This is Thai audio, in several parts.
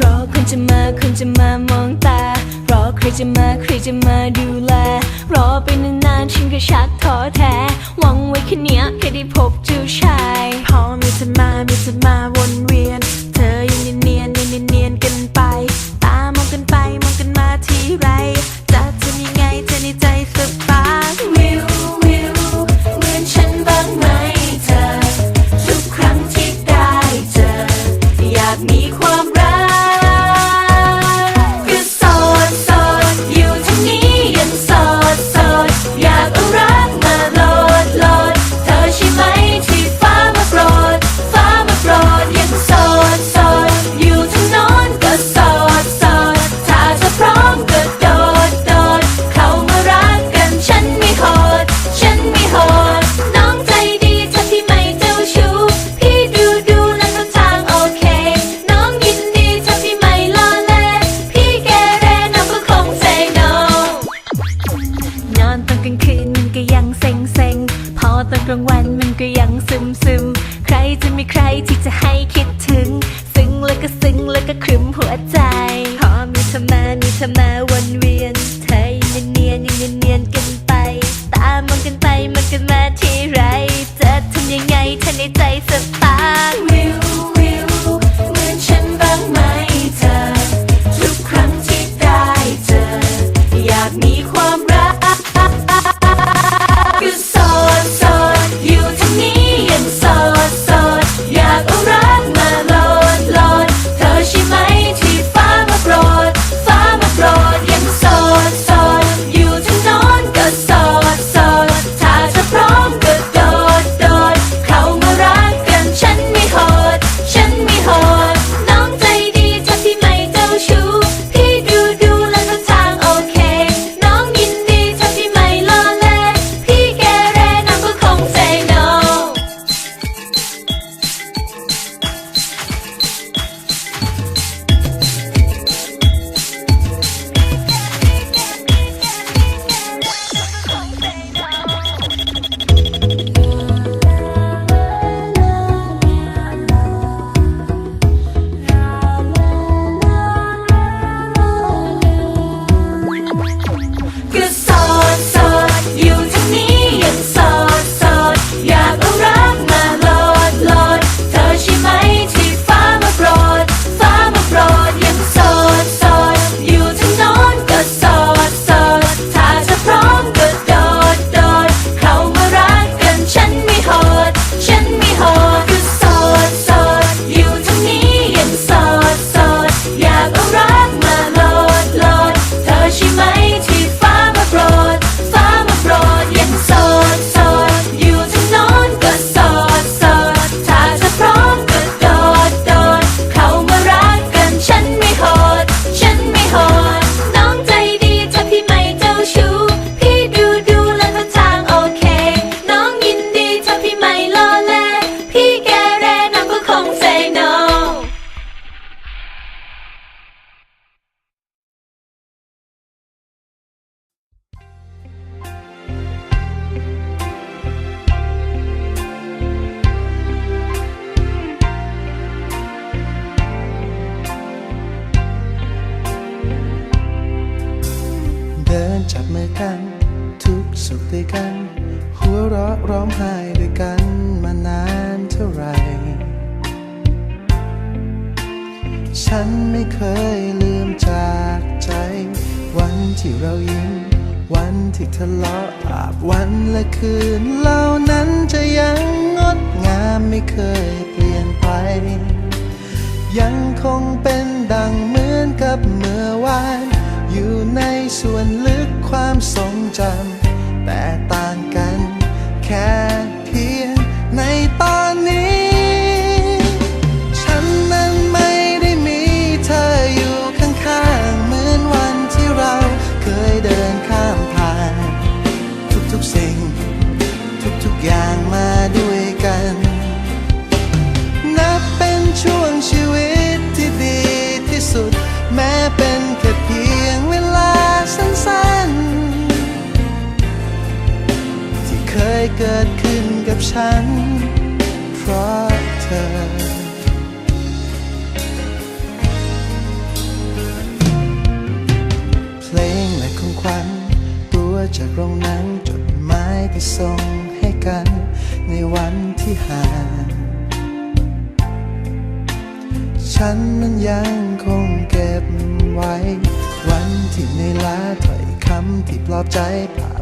รอคนจะมาคนจะมามองตา รอใครจะมาใครจะมาดูแล รอไปนานๆฉันก็ชักท้อแท้หวังไว้แค่เนี้ยแค่ได้พบเจ้าชาย พอมีจะมามีจะมาวนเวียน เธอยังเนียนเนียนเนียนกันไป ซึมซึมใครจะมีใครที่จะให้คิดถึง ซึ้งแล้วก็ซึ้งแล้วก็ครึมหัวใจ พอมีเธอมามีเธอมา้วยกัน หัวเราะร้องไห้ด้วยกันมานานเท่าไหร่ ฉันไม่เคยลืมจากใจ วันที่เรายิ้ม วันที่ทะเลาะอาบวันและคืนเหล่านั้นจะยังงดงามไม่เคยเปลี่ยนไป ยังคงเป็นดังเหมือนกับเมื่อวานอยู่ในส่วนลึกความทรงจำ at เกิดขึ้นกับฉัน เพราะเธอพลงและของขวัญตัวจากโรงนังจดหมายที่ส่งให้กัน ในวันที่ห่างฉันมันยังคงเก็บไว้ วันที่ในล้าถ้อยคำที่ปลอบใจผ่า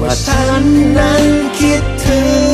ว่าฉันนั้นคิดถึง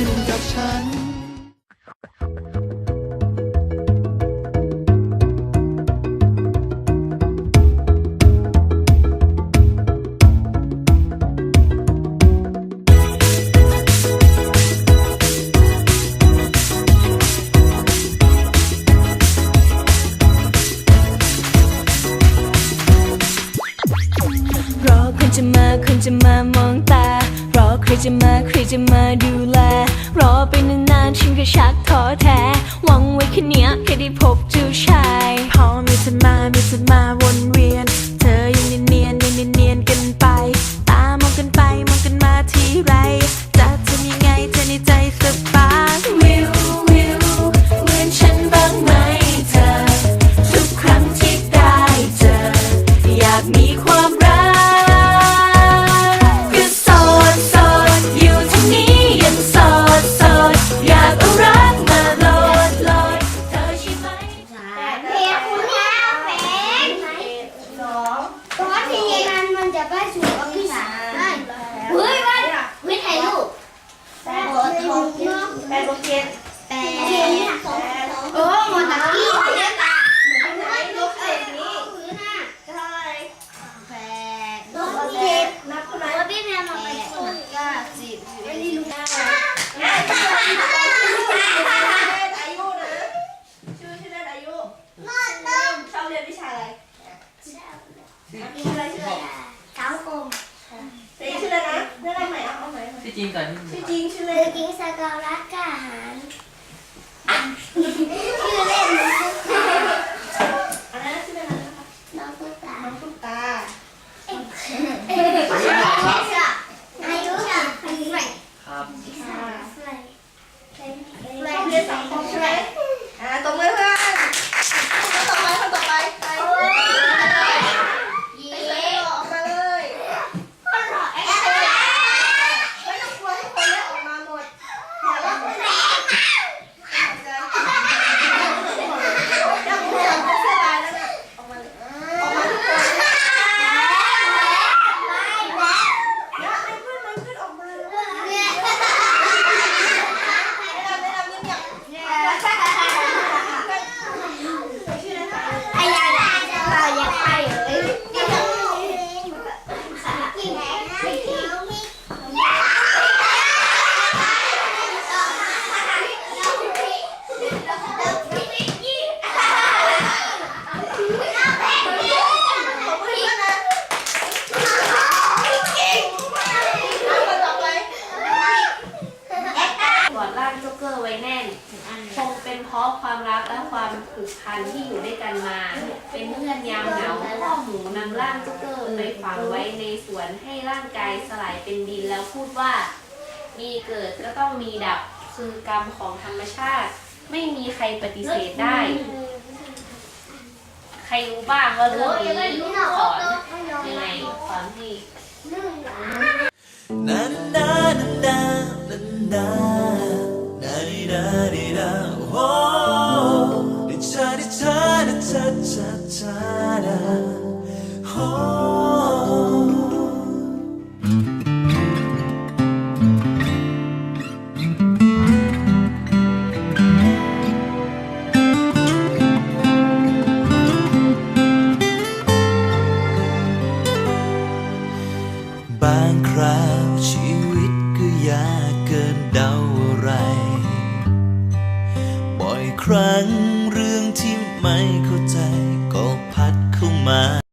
น จะมาใครจะมาดูแล รอไปนานๆฉันก็ชักท้อแท้หวังไว้แค่เนี้ยแค่ได้พบ ราะความรักและความผูกพันที่อยู่ด้วยกันมา เป็นเพื่อนยามเหงาพ่อหมูนำร่างเจ้าไปฝังไว้ในสวนให้ร่างกายสลายเป็นดินแล้วพูดว่า มีเกิดก็ต้องมีดับคือกรรมของธรรมชาติ ไม่มีใครปฏิเสธได้ ใครรู้บ้างว่าเรื่องนี้สอนยังไงสอนให้ Na na na na na na na di da di da oh matter. Oh.